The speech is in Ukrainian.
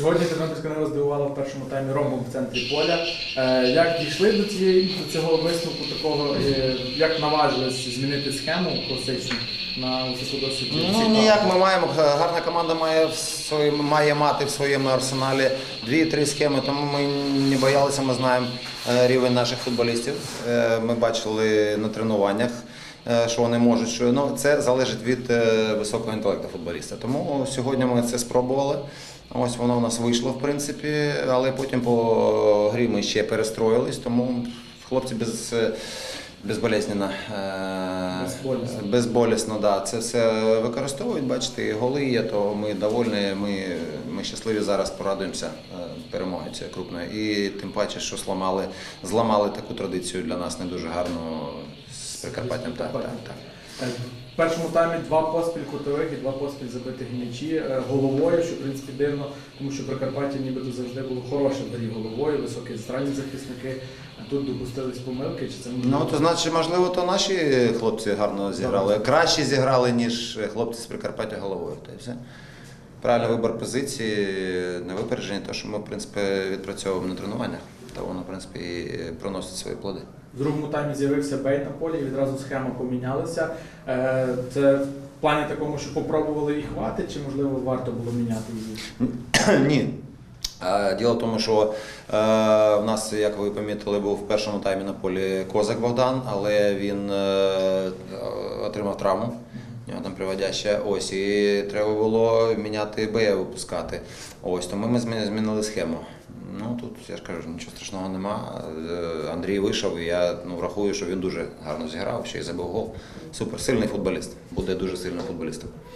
Сьогодні Тернопільська Нива здивувала в першому таймі Рому в центрі поля. Е, Як дійшли до цієї до цього висновку такого, е, як наважились змінити схему класичну на досить Ну ніяк ми маємо. Гарна команда має в своєму має мати в своєму арсеналі дві-три схеми, тому ми не боялися. Ми знаємо е, рівень наших футболістів. Ми бачили на тренуваннях. Що вони можуть, що ну це залежить від високого інтелекту футболіста. Тому сьогодні ми це спробували. Ось воно у нас вийшло, в принципі, але потім по грі ми ще перестроїлись, тому хлопці без, е, безболезненно, е, Безболісно. безболісно, да. Це все використовують. Бачите, голи є, то ми довольні. Ми, ми щасливі зараз порадуємося е, перемоги цієї крупної. І тим паче, що зламали, зламали таку традицію для нас не дуже гарну з Прикарпаттям. Так, так, так. Е, В першому таймі два поспіль кутових і два поспіль забитих м'ячі е, головою, що в принципі дивно, тому що Прикарпаття нібито завжди було хороше грі головою, високі центральні захисники. А тут допустились помилки, чи це Ну, то значить, можливо, то наші хлопці гарно зіграли. Краще зіграли, ніж хлопці з Прикарпаття головою. Та й все. Правильний вибір позиції, не випередження, те, що ми, в принципі, відпрацьовуємо на тренуваннях, то воно, в принципі, і приносить свої плоди. В другому таймі з'явився бей на полі і відразу схема помінялася. Е, Це в плані такому, що попробували і хвати, чи можливо варто було міняти її? Ні. Е, Діло в тому, що е, в нас, як ви помітили, був в першому таймі на полі Козак Богдан, але він е, отримав травму. Нього там приводяща ось, і треба було міняти Б, випускати. Ось, тому ми змінили схему. Ну тут я ж кажу, нічого страшного нема. Е, Андрій вийшов, і я ну, рахую, що він дуже гарно зіграв, ще й забив гол. Супер, сильний футболіст. Буде дуже сильним футболістом.